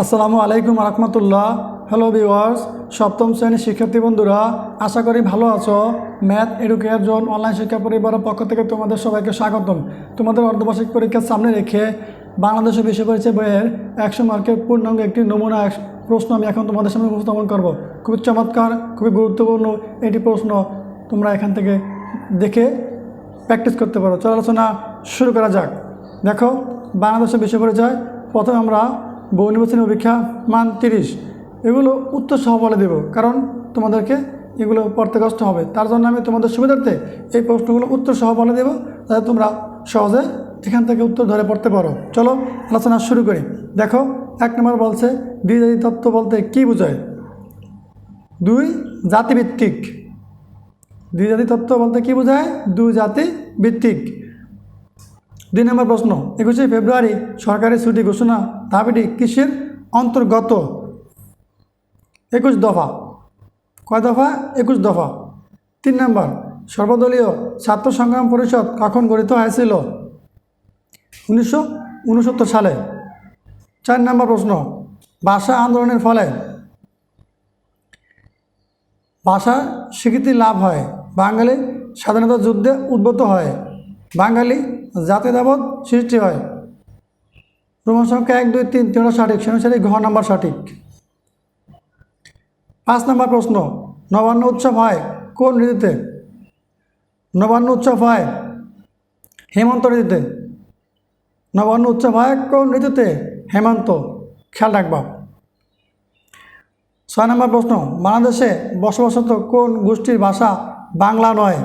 আসসালামু আলাইকুম রহমতুল্লাহ। Hello viewers সপ্তম শ্রেণির শিক্ষার্থী বন্ধুরা, আশা করি ভালো আছো। ম্যাথ এডুকেয়ার জোন অনলাইন শিক্ষা পরিবারের পক্ষ থেকে তোমাদের সবাইকে স্বাগতম। তোমাদের অর্ধবার্ষিক পরীক্ষার সামনে রেখে বাংলাদেশের বিষয় পরিচয় বইয়ের একশো মার্কের পূর্ণাঙ্গ একটি নমুনা প্রশ্ন আমি এখন তোমাদের সামনে উপস্থাপন করব। খুবই চমৎকার, খুবই গুরুত্বপূর্ণ এটি প্রশ্ন তোমরা এখান থেকে দেখে প্র্যাকটিস করতে পারো। চলো আলোচনা শুরু করা যাক। দেখো, বাংলাদেশের বিষয় পরিচয়। প্রথমে আমরা বহু নির্বাচনী অপেক্ষা, মান তিরিশ। এগুলো উত্তর সহ বলে দেব, কারণ তোমাদেরকে এগুলো পড়তে কষ্ট হবে। তার জন্য আমি তোমাদের সুবিধার্থে এই প্রশ্নগুলো উত্তর সহ বলে দেবো, যাতে তোমরা সহজে এখান থেকে উত্তর ধরে পড়তে পারো। চলো, আলোচনা শুরু করি। দেখো, এক নম্বর বলছে দ্বিজাতি তত্ত্ব বলতে কি বোঝায়? দুই, জাতিভিত্তিক। দুই জাতি তত্ত্ব বলতে কি বোঝায়? দুই জাতি ভিত্তিক দুই নম্বর প্রশ্ন, একুশে ফেব্রুয়ারি সরকারি ছুটি ঘোষণা দাবিটি কিসের অন্তর্গত? একুশ দফা। কয় দফা? একুশ দফা। তিন নম্বর, সর্বদলীয় ছাত্র সংগ্রাম পরিষদ কখন গঠিত হয়েছিল? উনিশশো উনসত্তর সালে। চার নম্বর প্রশ্ন, ভাষা আন্দোলনের ফলে ভাষা স্বীকৃতি লাভ হয়। বাঙালি স্বাধীনতা যুদ্ধে উদ্বুদ্ধ হয়। বাঙালি জাতীয়তাবোধ সৃষ্টি হয়। রোমান সংখ্যা এক, দুই, তিন, তিনটা সঠিক সে অনুসারে ঘ নাম্বার সঠিক। পাঁচ নম্বর প্রশ্ন, নবান্ন উৎসব হয় কোন ঋতুতে? নবান্ন উৎসব হয় হেমন্ত ঋতুতে। নবান্ন উৎসব হয় কোন ঋতুতে? হেমন্ত, খেয়াল রাখবা। ছয় নম্বর প্রশ্ন, বাংলাদেশে বসবাসরত কোন গোষ্ঠীর ভাষা বাংলা নয়?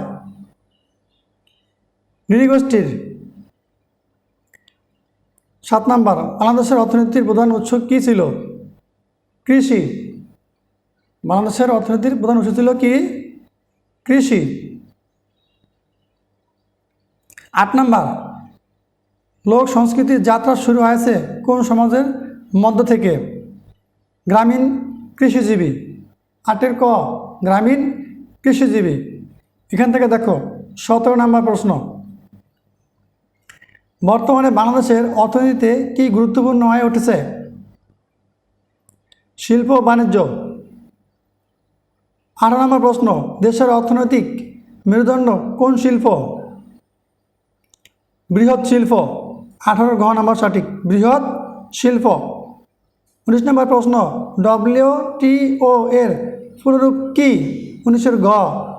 নৃগোষ্ঠীর সাত নম্বর, বাংলাদেশের অর্থনীতির প্রধান উৎস কী ছিল? কৃষি। বাংলাদেশের অর্থনীতির প্রধান উৎস ছিল কি? কৃষি। আট নাম্বার, লোক সংস্কৃতির যাত্রা শুরু হয়েছে কোন সমাজের মধ্য থেকে? গ্রামীণ কৃষিজীবী। আটের ক, গ্রামীণ কৃষিজীবী। এখান থেকে দেখো, সতেরো নম্বর প্রশ্ন। বর্তমানে বাংলাদেশের অর্থনীতিতে কি গুরুত্বপূর্ণ হয়ে উঠেছে? শিল্প বাণিজ্য। আঠারো নম্বর প্রশ্ন, দেশের অর্থনৈতিক মেরুদণ্ড কোন শিল্প? বৃহৎ শিল্প। আঠারো ঘ নম্বর সঠিক। বৃহৎ শিল্প। উনিশ নম্বর প্রশ্ন ডব্লিউটিও এর পুরোরূপ কি? উনিশের গ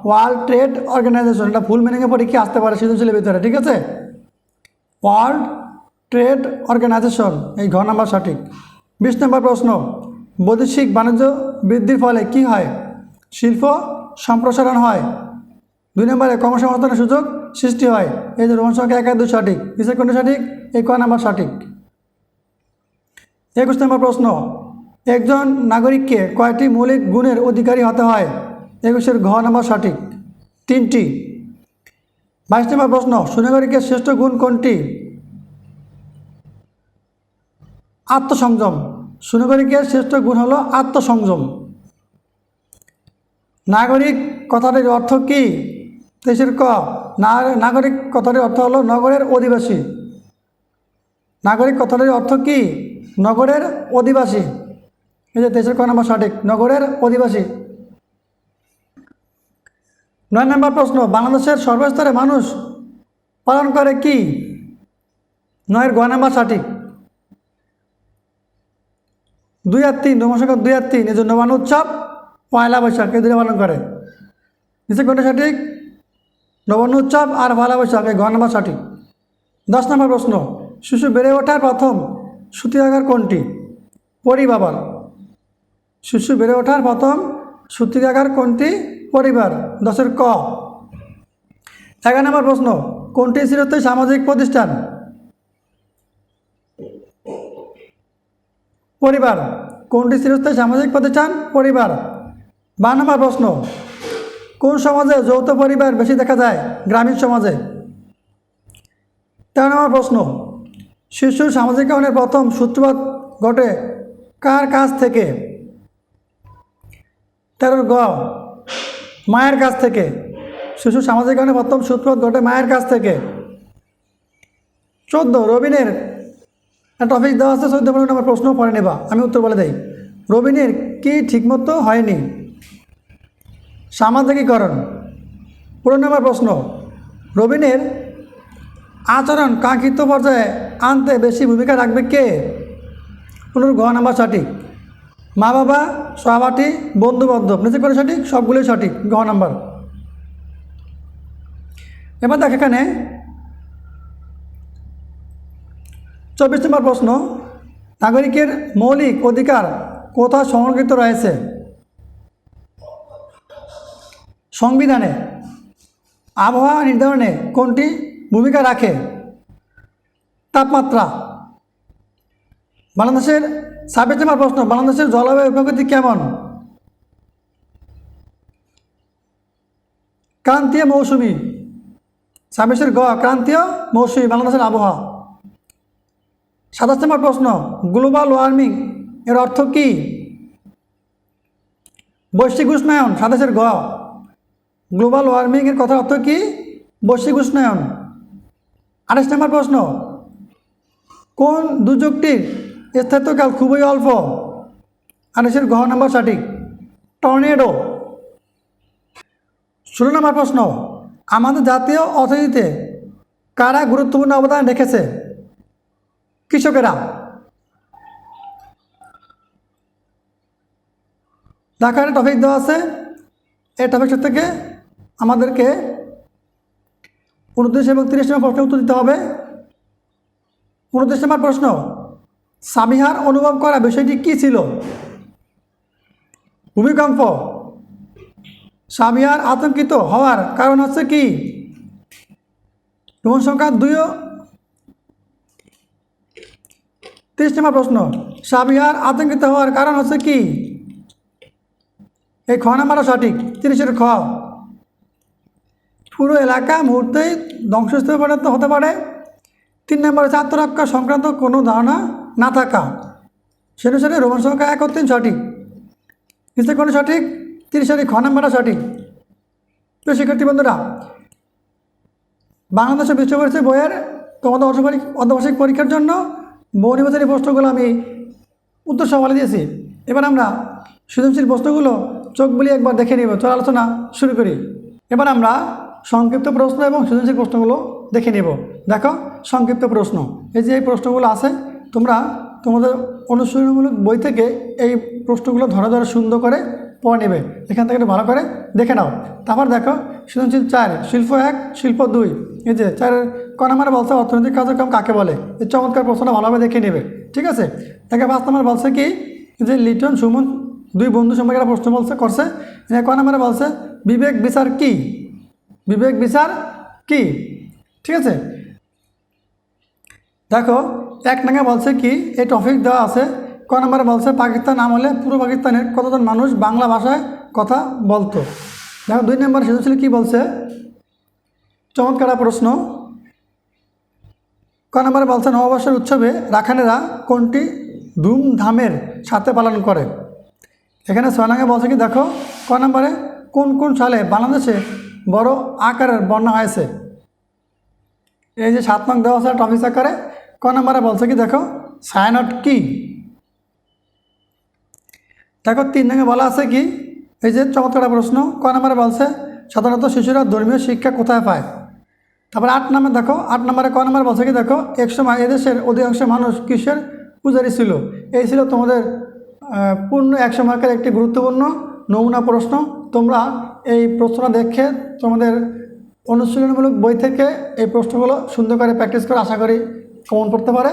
ওয়ার্ল্ড ট্রেড অর্গানাইজেশন। এটা ফুল মিনিংয়ে পরীক্ষা আসতে পারে সৃজনশীলের ভিতরে, ঠিক আছে? ওয়ার্ল্ড ট্রেড অর্গানাইজেশন এই ঘ নম্বর সঠিক। বিশ নম্বর প্রশ্ন, বৈদেশিক বাণিজ্য বৃদ্ধির ফলে কি হয়? শিল্প সম্প্রসারণ হয়। দুই নম্বরে কর্মসংস্থানের সুযোগ সৃষ্টি হয়। এই যে রোমান সংখ্যা এক দুই সঠিক। বিশেষ কোনটি সঠিক? এই ক নাম্বার সঠিক। একুশ নম্বর প্রশ্ন, একজন নাগরিককে কয়টি মৌলিক গুণের অধিকারী হতে হয়? একুশের ঘ নম্বর সঠিক। তিনটি। বাইশ নম্বর প্রশ্ন সুনাগরিকের শ্রেষ্ঠ গুণ কোনটি? আত্মসংযম। সুনাগরিকের শ্রেষ্ঠ গুণ হলো আত্মসংযম। নাগরিক কথাটির অর্থ কি? তেইশের ক নাগরিক কথাটির অর্থ হলো নগরের অধিবাসী। নাগরিক কথাটির অর্থ কি? নগরের অধিবাসী। এই যে তেইশের ক নম্বর সঠিক, নগরের অধিবাসী। নয় নম্বর প্রশ্ন, বাংলাদেশের সর্বস্তরে মানুষ পালন করে কি? নয়ের গ নম্বর সঠিক। দুই আর তিন নমস্কার দুই আর তিন এই যে নবান্ন উৎসব, পয়লা বৈশাখ, এই দুটো পালন করে। নিচে কোনটা সঠিক? নবান্ন উৎসব আর পয়লা বৈশাখ, এই ঘ নম্বর সঠিক। দশ নম্বর প্রশ্ন, শিশু বেড়ে ওঠার প্রথম সূতিকাগার কোনটি? পরিবাবার শিশু বেড়ে ওঠার প্রথম সূতিকাগার কোনটি? পরিবার, দশের ক। এগারো নম্বর প্রশ্ন, কোনটি চিরস্থায়ী সামাজিক প্রতিষ্ঠান? পরিবার, কোনটি চিরস্থায়ী সামাজিক প্রতিষ্ঠান? পরিবার। বারো নম্বর প্রশ্ন, কোন সমাজে যৌথ পরিবার বেশি দেখা যায়, গ্রামীণ সমাজে? তেরো নম্বর প্রশ্ন, শিশুর সামাজিকরণের প্রথম সূত্রপাত ঘটে কার কাছ থেকে? তেরোর গ মায়ের কাছ থেকে। শিশু সামাজিক কারণে প্রথম সূত্রপাত ঘটে মায়ের কাছ থেকে। চোদ্দ, রবিনের টপিক দেওয়া আছে, চোদ্দ পনেরো নম্বর প্রশ্ন পরে নেবা, আমি উত্তর বলে দেই। রবিনের কি ঠিকমতো হয়নি? সামাজিকীকরণ। পনেরো নম্বর প্রশ্ন, রবিনের আচরণ কাঙ্ক্ষিত পর্যায়ে আনতে বেশি ভূমিকা রাখবে কে? পনেরো ঘ নাম্বার সঠিক। মা বাবা, সহপাঠী বন্ধু বান্ধব নিচে করে সঠিক, সবগুলোই সঠিক ঘ নাম্বার। এবার দেখ এখানে, চব্বিশ নম্বর প্রশ্ন, নাগরিকের মৌলিক অধিকার কোথায় সংরক্ষিত রয়েছে? সংবিধানে, আবহাওয়া নির্ধারণে কোনটি ভূমিকা রাখে? তাপমাত্রা, বাংলাদেশের ছাব্বিশ নম্বর প্রশ্ন, বাংলাদেশের জলবায়ু প্রকৃতি কেমন? ক্রান্তীয় মৌসুমি। ছাব্বিশের গ, ক্রান্তীয় মৌসুমি, বাংলাদেশের আবহাওয়া। সাতাশ নম্বর প্রশ্ন, গ্লোবাল ওয়ার্মিং এর অর্থ কী? বৈশ্বিক উষ্ণায়ন, সাতাশের গ। গ্লোবাল ওয়ার্মিং এর কথার অর্থ কী? বৈশ্বিক উষ্ণায়ন। আঠাশ নম্বর প্রশ্ন, কোন দুর্যোগটির স্থায়িত্বকাল খুবই অল্প। আঠাশের ঘ নম্বর সঠিক। টর্নেডো। ষোলো নম্বর প্রশ্ন। আমাদের জাতীয় অর্থনীতিতে কারা গুরুত্বপূর্ণ অবদান রেখেছে? কৃষকেরা। ঢাকার টপিক দেওয়া আছে। এই টপিকটা থেকে আমাদেরকে উনত্রিশ এবং তিরিশ নম্বর প্রশ্ন উত্তর দিতে হবে। উনত্রিশ নম্বর প্রশ্ন। সামিহার অনুভব করা বিষয়টি কী ছিল? ভূমিকম্প। সামিয়ার আতঙ্কিত হওয়ার কারণ হচ্ছে কি? রোমন সংখ্যা দুইও তিরিশ নম্বর প্রশ্ন। সাবিহার আতঙ্কিত হওয়ার কারণ হচ্ছে কি? এই খ নাম্বারও সঠিক, তিরিশের খ। পুরো এলাকা মুহূর্তেই ধ্বংসস্তূপে পরিণত হতে পারে। তিন নম্বরে হচ্ছে আত্মরক্ষা সংক্রান্ত কোনো ধারণা না থাকা। সে অনুসারে রোমান সংখ্যা এক ও তিন সঠিক। নিশ্চয় কোনো সঠিক তিরিশের খ নাম্বারটা সঠিক। প্রিয় শিক্ষার্থী বন্ধুরা, বাংলাদেশের বিশ্ব পরিচয় বইয়ের তোমাদের অর্ধবার্ষিক অর্ধবার্ষিক পরীক্ষার জন্য বহু নির্বাচনী প্রশ্নগুলো আমি উত্তর সবালে দিয়েছি। এবার আমরা সৃজনশীল প্রশ্নগুলো চোখ বুলিয়ে একবার দেখে নেব। চল আলোচনা শুরু করি। এবার আমরা সংক্ষিপ্ত প্রশ্ন এবং সৃজনশীল প্রশ্নগুলো দেখে নেব। দেখো, সংক্ষিপ্ত প্রশ্ন। এই যে এই প্রশ্নগুলো আছে তোমরা তোমাদের অনুশীলনমূলক বই থেকে এই প্রশ্নগুলো ধরে ধরে সুন্দর করে পড়ে নেবে। এখান থেকে ভালো করে দেখে নাও। তারপর দেখো, সৃজনশীল চার, শিল্প এক, শিল্প দুই। এই যে চার ক বলছে, অর্থনৈতিক কার্যক্রম কাকে বলে? এই চমৎকার প্রশ্নটা ভালোভাবে দেখে নেবে, ঠিক আছে? দেখে, পাঁচ নম্বর বলছে কি? যে লিটন, সুমন, দুই বন্ধু সম্পর্কে একটা প্রশ্ন বলছে, করছে। ক নাম্বারে বলছে, বিবেক বিচার কি? বিবেক বিচার কি? ঠিক আছে? দেখো এক নাঙ্গে বলছে কি, এই টপিক দেওয়া আছে। ক নম্বরে বলছে, পাকিস্তান আমলে পুরো পাকিস্তানের কতজন মানুষ বাংলা ভাষায় কথা বলতো? দেখো, দুই নম্বর সৃজনশীল কি বলছে? চমৎকার প্রশ্ন। ক নম্বরে বলছে, নববর্ষের উৎসবে রাখানেরা কোনটি ধুমধামের সাথে পালন করে? এখানে নম্বরে বলছে কি, দেখো, ক নম্বরে কোন কোন সালে বাংলাদেশে বড় আকারের বন্যা হয়েছে? এই যে সাত নং দেওয়া আছে টপিস আকারে ক নম্বরে বলছে কি, দেখো সায়ানট কি দেখো, তিন নঙ্গে বলা আছে কি, এই যে চমৎকার প্রশ্ন ক নম্বরে বলছে, সাধারণত শিশুরা ধর্মীয় শিক্ষা কোথায় পায়? তারপরে আট নম্বর দেখো, আট নম্বরে ক নম্বর বলছে কি, দেখো, এক সময় এদেশের অধিকাংশ মানুষ কিসের পূজারি ছিল? এই ছিল তোমাদের পূর্ণ এক সময়কার একটি গুরুত্বপূর্ণ নমুনা প্রশ্ন। তোমরা এই প্রশ্নটা দেখে তোমাদের অনুশীলনমূলক বই থেকে এই প্রশ্নগুলো সুন্দর করে প্র্যাকটিস করে। আশা করি কমন পড়তে পারে।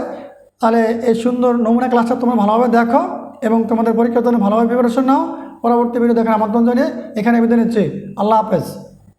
তাহলে এই সুন্দর নমুনা ক্লাসটা তোমরা ভালোভাবে দেখো এবং তোমাদের পরীক্ষার জন্য ভালোভাবে প্রিপারেশন নাও। পরবর্তী ভিডিও দেখার আমন্ত্রণ জানিয়ে এখানে বিদায় নিচ্ছি। আল্লাহ হাফেজ।